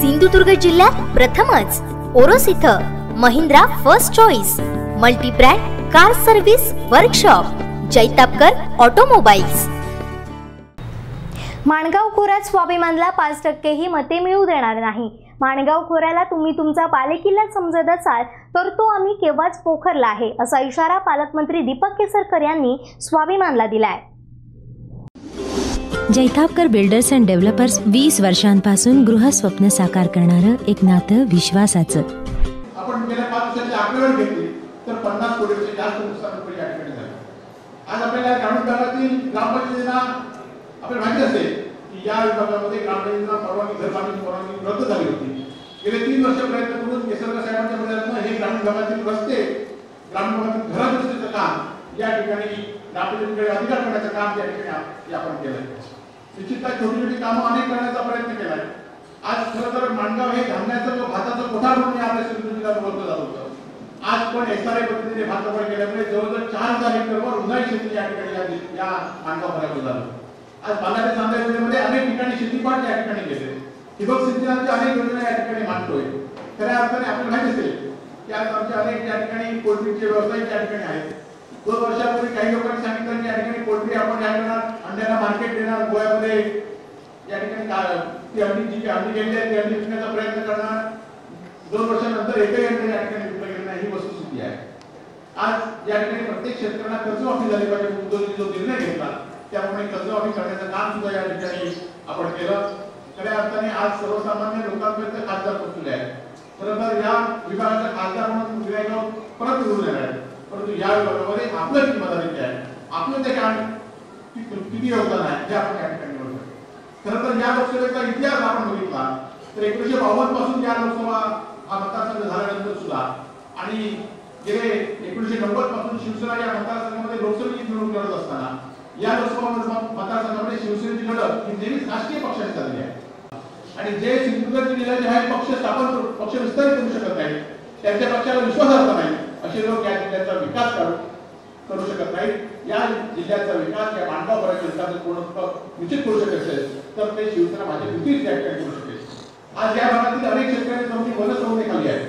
सिंधुदुर्ग जिल्ह्यात प्रथमच. ओरोस इथं Mahindra first choice multibrand car service workshop Jaitapkar automobiles. Mangaon खोऱ्यात स्वाभिमानला पाच टक्केही मते मिळू देणार नाही. माणगाव खोऱ्याला तुम्ही तुमचा बालेकिल्ला समजत असाल तर तो आम्ही केव्हाच पोखरला आहे असा इशारा पालकमंत्री दीपक केसरकर यांनी स्वाभिमानला दिलाय. जैतापकर बिल्डर्स अँड डेव्हलपर्स वीस वर्षांपासून गृह स्वप्न साकार करणारं एक नातं विश्वासाचं. आपण गेल्या पाच वर्षाची आकडेवारी घेतली तर पन्नास कोटीचे जास्त नुकसान रुपये या ठिकाणी झाले. आज आपल्याला ग्रामीण भागातील ग्रामपंचायतींना आपल्याला माहिती असेल की या विभागामध्ये ग्रामपंचायतींना परवानगी घर बांधण्याची परवानगी रद्द झाली होती. गेले तीन वर्ष प्रयत्न करून निसर्ग साहेबांच्या प्रयत्न हे ग्रामीण भागातील रस्ते ग्रामीण भागातील घरात घरदुरुस्तीचं काम या ठिकाणी ग्रामपंचायतीकडे अधिकार करण्याचं काम या ठिकाणी आप- हे आपण केलंय. निश्चितता छोटी छोटी कामं अनेक करण्याचा प्रयत्न केलाय. आज खरं तर माणगाव हे धान्याचं व भाताचं मोठा म्हणून आपल्या सिंधुदुर्ग ओळखलं जात होतं. आज पण एस आर आय पद्धतीने भात लागवड केल्यामुळे जवळजवळ चार हजार हेक्टरवर उन्हाळी शेती या ठिकाणी या या माणगाव भागात झालं. आज बालाजी चांदा योजनेमध्ये अनेक ठिकाणी शेतीपाट या ठिकाणी केले. ठिबक सिंचनाची अनेक योजना या ठिकाणी मांडतोय. खऱ्या अर्थाने आपल्याला माहिती असेल की आज आमचे अनेक या ठिकाणी पोल्ट्रीचे व्यवसाय त्या ठिकाणी आहेत. दोन वर्षापूर्वी काही लोकांनी सांगितलं की या ठिकाणी पोल्ट्री आपण या करणार अंड्याला मार्केट देणार गोव्यामध्ये या त्यांनी जी आम्ही गेलेली आहे त्यांनी विकण्याचा प्रयत्न करणार. दोन वर्षानंतर एकही अंडे या ठिकाणी विकलं गेलं नाही ही वस्तुस्थिती आहे. आज या ठिकाणी प्रत्येक शेतकऱ्यांना कर्जमाफी झाली पाहिजे मुदतीने जो निर्णय घेतला त्यामुळे कर्जमाफी करण्याचं काम सुद्धा या ठिकाणी आपण केलं. खऱ्या अर्थाने आज सर्वसामान्य लोकांपर्यंत खासदार पोहोचले आहे खरंतर या विभागाचा खासदार म्हणून विनायक परत निवडून येणार आहे परंतु या विभागामध्ये आपलं किती मदत आहे? आपलं ते काम किती योगदान आहे हे आपण या ठिकाणी ज्या लोकसभेचा इतिहास आपण बघितला तर एकोणीशे बावन्नपासून या लोकसभा हा मतदारसंघ झाल्यानंतर सुद्धा आणि गेले एकोणीशे नव्वदपासून शिवसेना या मतदारसंघामध्ये लोकसभेची निवडणूक लढत असताना या लोकसभा मतदारसंघामध्ये शिवसेनेची लढत ही नेहमीच राजकीय पक्षाने चालली आहे. आणि जे सिंधुदुर्ग जिल्ह्याचे आहे पक्ष स्थापन करू- पक्ष विस्तारित करू शकत नाही त्यांच्या पक्षाला विश्वासार्हता नाही असे लोक या जिल्ह्याचा विकास करू करू शकत नाही. या जिल्ह्याचा विकास या मांडगाव विकास पूर्ण निश्चित करू शकत असेल तर ते शिवसेना भाजप युतीच ठिकाणी करू शकेल आज या भागातील अनेक शेतकऱ्यांची जमिनी खाली आहे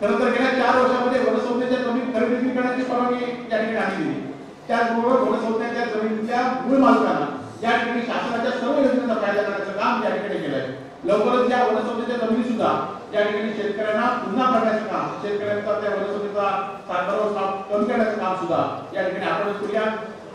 खरं तर गेल्या चार वर्षामध्ये वनसंहितेच्या जमीन खरेदी करण्याची परवानगी या ठिकाणी आणली गेली त्याचबरोबर वनसंहितेच्या जमिनीच्या मूळ मालकांना या ठिकाणी शासनाच्या सर्व योजनांचा फायदा करण्याचं काम या ठिकाणी केलंय. लवकरच या वनसंहितेच्या जमिनी सुद्धा या ठिकाणी शेतकऱ्यांना पुन्हा करण्याचं काम शेतकऱ्यांचा त्या वनस्पतीचा साखर कमी करण्याचं काम सुद्धा या ठिकाणी आपण करूया.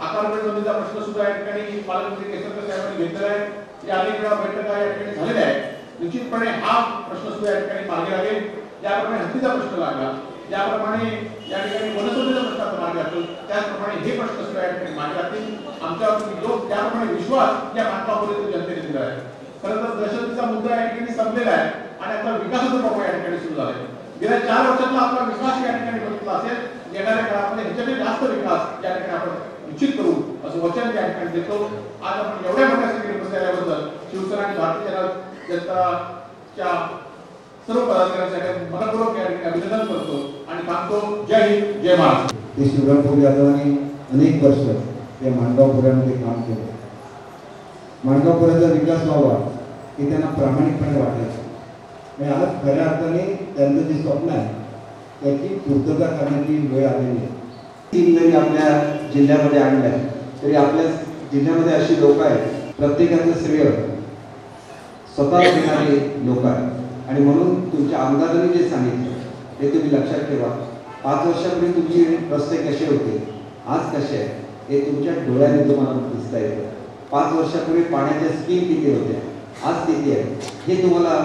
आकारमय जमिनीचा प्रश्न सुद्धा या ठिकाणी पालकमंत्री केसरकर साहेबांनी घेतलेला आहे. या अनेक वेळा बैठका या ठिकाणी झालेल्या आहेत. निश्चितपणे हा प्रश्न सुद्धा या ठिकाणी मार्गी लागेल. ज्याप्रमाणे हत्तीचा प्रश्न लागला ज्याप्रमाणे या ठिकाणी वनस्पतीचा प्रश्नाचा मार्ग लागतो त्याचप्रमाणे हे प्रश्न सुद्धा या ठिकाणी मागे लागतील. आमच्यावरती लोक त्याप्रमाणे विश्वास या मानकापुढे जनतेने दिला आहे. खरं तर दहशतीचा मुद्दा या ठिकाणी संपलेला आहे. आणि आता विकासाचा प्रभाव या ठिकाणी सुरू झाला गेल्या चार वर्षातला आपला विश्वास या ठिकाणी बघितला असेल येणाऱ्या काळामध्ये ह्याच्यापेक्षा जास्त विकास या ठिकाणी आपण निश्चित करू असं वचन या ठिकाणी देतो. आज आपण एवढ्या मोठ्या संख्येने बसल्याबद्दल शिवसेना आणि भारतीय जनताच्या सर्व पदाधिकाऱ्यांसाठी मनपूर्वक या ठिकाणी अभिनंदन करतो आणि सांगतो जय हिंद जय महाराष्ट्र. ते शिवरामपूर यादवांनी अनेक वर्ष या माणगावपुऱ्यामध्ये काम केलं. माणगावपुऱ्याचा विकास व्हावा हे त्यांना प्रामाणिकपणे वाटायचं. आणि आज खऱ्या अर्थाने त्यांचं जे स्वप्न आहे त्याची पूर्तता करण्याची वेळ आलेली आहे. तीन जरी आपल्या जिल्ह्यामध्ये आणल्या तरी आपल्या जिल्ह्यामध्ये अशी लोक आहेत प्रत्येकाचं श्रेय स्वतः घेणारे लोक आहेत. आणि म्हणून तुमच्या आमदारांनी जे सांगितलं ते तुम्ही लक्षात ठेवा. पाच वर्षापूर्वी तुमचे रस्ते कसे होते आज कसे आहेत हे तुमच्या डोळ्याने तुम्हाला दिसता येतं. पाच वर्षापूर्वी पाण्याच्या स्कीम किती होत्या आज किती आहे हे तुम्हाला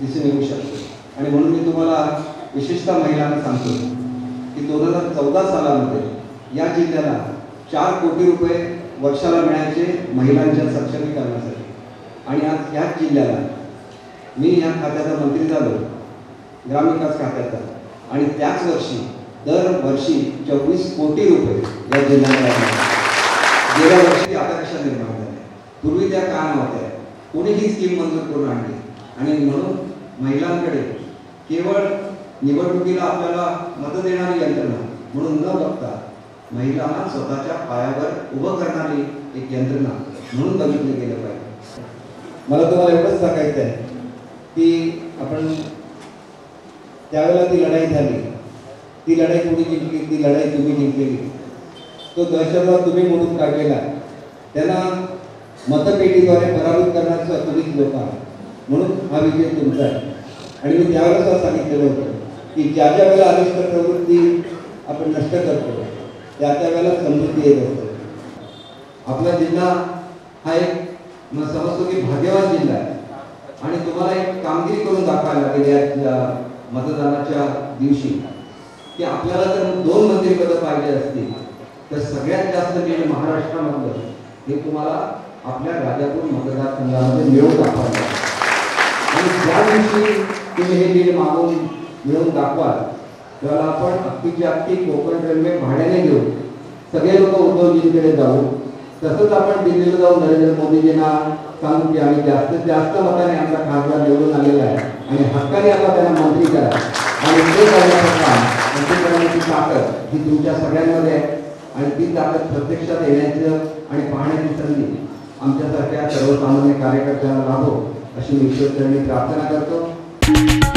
दिसून येऊ शकते. आणि म्हणून मी तुम्हाला विशेषतः महिलांना सांगतो की दोन हजार चौदा सालामध्ये या जिल्ह्याला चार कोटी रुपये वर्षाला मिळायचे महिलांच्या सक्षमीकरणासाठी. आणि आज ह्याच जिल्ह्याला मी ह्या खात्याचा मंत्री झालो ग्रामविकास खात्याचा. आणि त्याच वर्षी दरवर्षी चोवीस कोटी रुपये या जिल्ह्याला गेल्या वर्षी आकांक्षा निर्माण झाल्या पूर्वी त्या का नव्हत्या. कोणी ही स्कीम मंजूर करून आणली. आणि म्हणून महिलांकडे केवळ निवडणुकीला आपल्याला मतं देणारी यंत्रणा म्हणून न बघता महिलांना स्वतःच्या पायावर उभं करणारी एक यंत्रणा म्हणून बघितलं गेलं पाहिजे. मला तुम्हाला एवढंच सांगायचं आहे की आपण त्यावेळेला ती लढाई झाली. ती लढाई कोणी जिंकली? ती लढाई तुम्ही जिंकलेली. तो दहशतवाद तुम्ही मोडून काढलेला आहे. त्यांना मतपेटीद्वारे पराभूत करण्याचं तुम्हीच लोक आहात. म्हणून हा विजय तुमचा आहे. आणि मी त्यावेळेस सांगितलेलं होतं की ज्या ज्या वेळेला अनिष्ट प्रवृत्ती आपण नष्ट करतो त्या त्या वेळेला समृद्धी येत असते. आपला जिल्हा हा एक मग समजतो की भाग्यवान जिल्हा आहे. आणि तुम्हाला एक कामगिरी करून दाखवायला लागेल या मतदानाच्या दिवशी की आपल्याला जर दोन मंत्रिपदं पाहिजे असतील तर सगळ्यात जास्त लीड महाराष्ट्रामधलं हे तुम्हाला आपल्या राजापूर मतदारसंघामध्ये मिळवून दाखवायला लागेल. आणि ज्या दिवशी तुम्ही हे बिल मागून मिळवून दाखवाल त्याला आपण अख्खीची अक्की कोकण रेल्वे भाड्याने घेऊ सगळे लोक उद्धवजींकडे जाऊ तसंच आपण दिल्लीला जाऊन नरेंद्र मोदीजींना सांगू की आम्ही जास्तीत जास्त मताने आमचा खासदार निवडून आलेला आहे आणि हक्काने आता त्यांना मंत्री करा. आणि ते करण्याचं काम मंत्री करण्याची ताकद ही तुमच्या सगळ्यांमध्ये आहे. आणि ती ताकद प्रत्यक्षात येण्याचं आणि पाहण्याची संधी आमच्यासारख्या सर्वसामान्य कार्यकर्त्यांना लाभो. अशी मी ईश्वरचरणी प्रार्थना करतो.